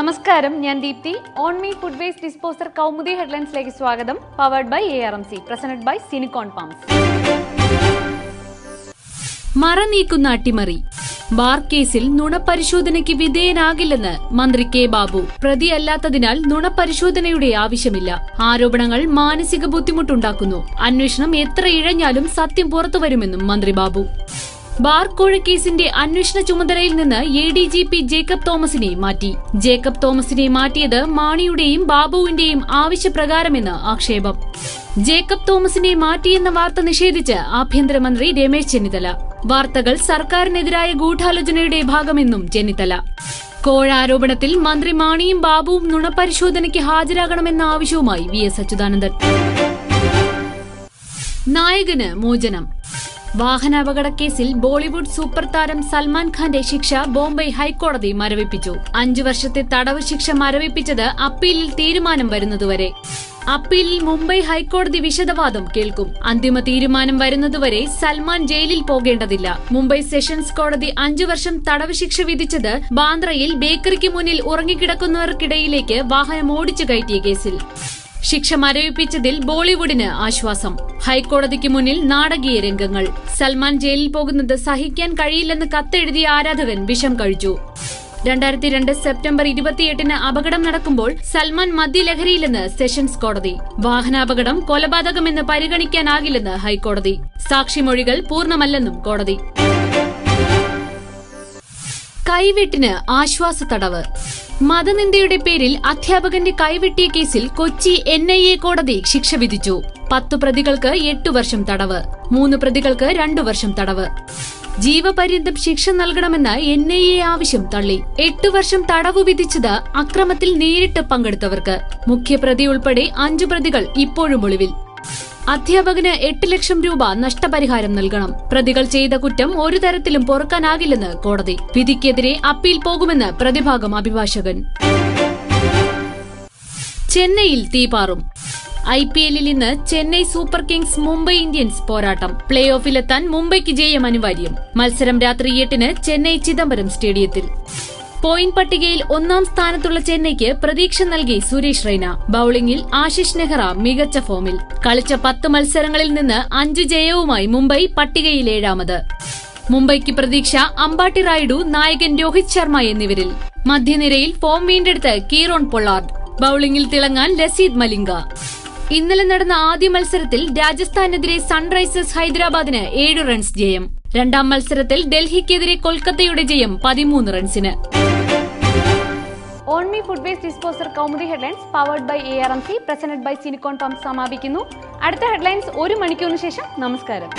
നമസ്കാരം ഞാൻ Deepthi. Onmi food waste disposer Kaumudi ഹെഡ്ലൈൻസിലേക്ക് സ്വാഗതം. Powered by A R M C presented by സിനിക്കോൺ pumps മറ നീക്കുന്ന അട്ടിമറി. ബാർ കേസിൽ നുണപരിശോധനയ്ക്ക് വിധേയനാകില്ലെന്ന് മന്ത്രി കെ ബാബു. പ്രതിയല്ലാത്തതിനാൽ നുണപരിശോധനയുടെ ആവശ്യമില്ല. ആരോപണങ്ങൾ മാനസിക ബുദ്ധിമുട്ടുണ്ടാക്കുന്നു. അന്വേഷണം എത്ര ഇഴഞ്ഞാലും സത്യം പുറത്തുവരുമെന്നും മന്ത്രി ബാബു. ബാർ കോഴക്കേസിന്റെ അന്വേഷണ ചുമതലയിൽ നിന്ന് A D G P Jacob തോമസിനെ മാറ്റി. ജേക്കബ് തോമസിനെ മാറ്റിയത് മാണിയുടെയും ബാബുവിന്റെയും ആവശ്യപ്രകാരമെന്ന് ആക്ഷേപം. ജേക്കബ് തോമസിനെ മാറ്റിയെന്ന വാർത്ത നിഷേധിച്ച് ആഭ്യന്തരമന്ത്രി രമേശ് ചെന്നിത്തല. വാർത്തകൾ സർക്കാരിനെതിരായ ഗൂഢാലോചനയുടെ ഭാഗമെന്നും ചെന്നിത്തല. കോഴാരോപണത്തിൽ മന്ത്രി മാണിയും ബാബുവും നുണപരിശോധനയ്ക്ക് ഹാജരാകണമെന്ന ആവശ്യവുമായി വി എസ് അച്യുതാനന്ദൻ. നായകന് മോചനം. വാഹനാപകടക്കേസിൽ ബോളിവുഡ് സൂപ്പർ താരം സൽമാൻ ഖാന്റെ ശിക്ഷ ബോംബെ ഹൈക്കോടതി മരവിപ്പിച്ചു. അഞ്ചു വർഷത്തെ തടവ് ശിക്ഷ മരവിപ്പിച്ചത് അപ്പീലിൽ തീരുമാനം വരുന്നതുവരെ. അപ്പീലിൽ മുംബൈ ഹൈക്കോടതി വിശദവാദം കേൾക്കും. അന്തിമ തീരുമാനം വരുന്നതുവരെ സൽമാൻ ജയിലിൽ പോകേണ്ടതില്ല. മുംബൈ സെഷൻസ് കോടതി അഞ്ചു വർഷം തടവ് ശിക്ഷ വിധിച്ചത് ബാന്ദ്രയിൽ ബേക്കറിക്ക് മുന്നിൽ ഉറങ്ങിക്കിടക്കുന്നവർക്കിടയിലേക്ക് വാഹനം ഓടിച്ചു കയറ്റിയ കേസിൽ. ശിക്ഷ മരവിപ്പിച്ചതിൽ ബോളിവുഡിന് ആശ്വാസം. ഹൈക്കോടതിക്ക് മുന്നിൽ നാടകീയ രംഗങ്ങൾ. സൽമാൻ ജയിലിൽ പോകുന്നത് സഹിക്കാൻ കഴിയില്ലെന്ന് കത്തെഴുതിയ ആരാധകൻ വിഷം കഴിച്ചു. രണ്ടായിരത്തി രണ്ട് സെപ്റ്റംബർ ഇരുപത്തിയെട്ടിന് അപകടം നടക്കുമ്പോൾ സൽമാൻ മദ്യലഹരിയിലെന്ന് സെഷൻസ് കോടതി. വാഹനാപകടം കൊലപാതകമെന്ന് പരിഗണിക്കാനാകില്ലെന്ന് ഹൈക്കോടതി. സാക്ഷിമൊഴികൾ പൂർണമല്ലെന്നും കോടതി. കൈവെട്ടിന് ആശ്വാസ തടവ്. മതനിന്ദയുടെ പേരിൽ അധ്യാപകന്റെ കൈവെട്ടിയ കേസിൽ കൊച്ചി എൻ ഐ എ കോടതി ശിക്ഷ വിധിച്ചു. പത്തു പ്രതികൾക്ക് എട്ടു വർഷം തടവ്. മൂന്ന് പ്രതികൾക്ക് രണ്ടു വർഷം തടവ്. ജീവപര്യന്തം ശിക്ഷ നൽകണമെന്ന് എൻ ഐ എ ആവശ്യം തള്ളി. എട്ടു വർഷം തടവ് വിധിച്ചത് അക്രമത്തിൽ നേരിട്ട് പങ്കെടുത്തവർക്ക്. മുഖ്യപ്രതി ഉൾപ്പെടെ അഞ്ചു പ്രതികൾ ഇപ്പോഴും ഒളിവിൽ. അധ്യാപകന് എട്ട് ലക്ഷം രൂപ നഷ്ടപരിഹാരം നൽകണം. പ്രതികൾ ചെയ്ത കുറ്റം ഒരു തരത്തിലും പൊറുക്കാനാകില്ലെന്ന് കോടതി. വിധിക്കെതിരെ അപ്പീൽ പോകുമെന്ന് പ്രതിഭാഗം അഭിഭാഷകൻ. ചെന്നൈയിൽ തീപാറും ഐ പി എല്ലിൽ ഇന്ന് Chennai Super Kings Mumbai Indians പോരാട്ടം. പ്ലേ ഓഫിലെത്താൻ മുംബൈക്ക് ജയം അനിവാര്യം. മത്സരം രാത്രി എട്ടിന് ചെന്നൈ ചിദംബരം സ്റ്റേഡിയത്തിൽ. പോയിന്റ് പട്ടികയിൽ ഒന്നാം സ്ഥാനത്തുള്ള ചെന്നൈക്ക് പ്രതീക്ഷ നൽകി സുരേഷ് റൈന ബൌളിംഗിൽ ആശിഷ് നെഹ്റ മികച്ച ഫോമിൽ. കളിച്ച പത്ത് മത്സരങ്ങളിൽ നിന്ന് അഞ്ച് ജയവുമായി മുംബൈ പട്ടികയിൽ ഏഴാമത്. മുംബൈക്ക് പ്രതീക്ഷ അമ്പാട്ടി റായിഡു നായകൻ രോഹിത് ശർമ്മ എന്നിവരിൽ. മധ്യനിരയിൽ ഫോം വീണ്ടെടുത്ത് കീറോൺ പൊള്ളാർഡ്. ബൌളിംഗിൽ തിളങ്ങാൻ ലസീദ് മലിംഗ. ഇന്നലെ നടന്ന ആദ്യ മത്സരത്തിൽ രാജസ്ഥാനെതിരെ സൺറൈസേഴ്സ് ഹൈദരാബാദിന് ഏഴ് റൺസ് ജയം. രണ്ടാം മത്സരത്തിൽ ഡൽഹിക്കെതിരെ കൊൽക്കത്തയുടെ ജയം പതിമൂന്ന് റൺസിന്. Onmi food waste disposer Kaumudi headlines powered by A R M C presented by സിനിക്കോൺ ടോം സമാപിക്കുന്നു. അടുത്ത ഹെഡ്ലൈൻസ് ഒരു മണിക്കൂറിന് ശേഷം. നമസ്കാരം.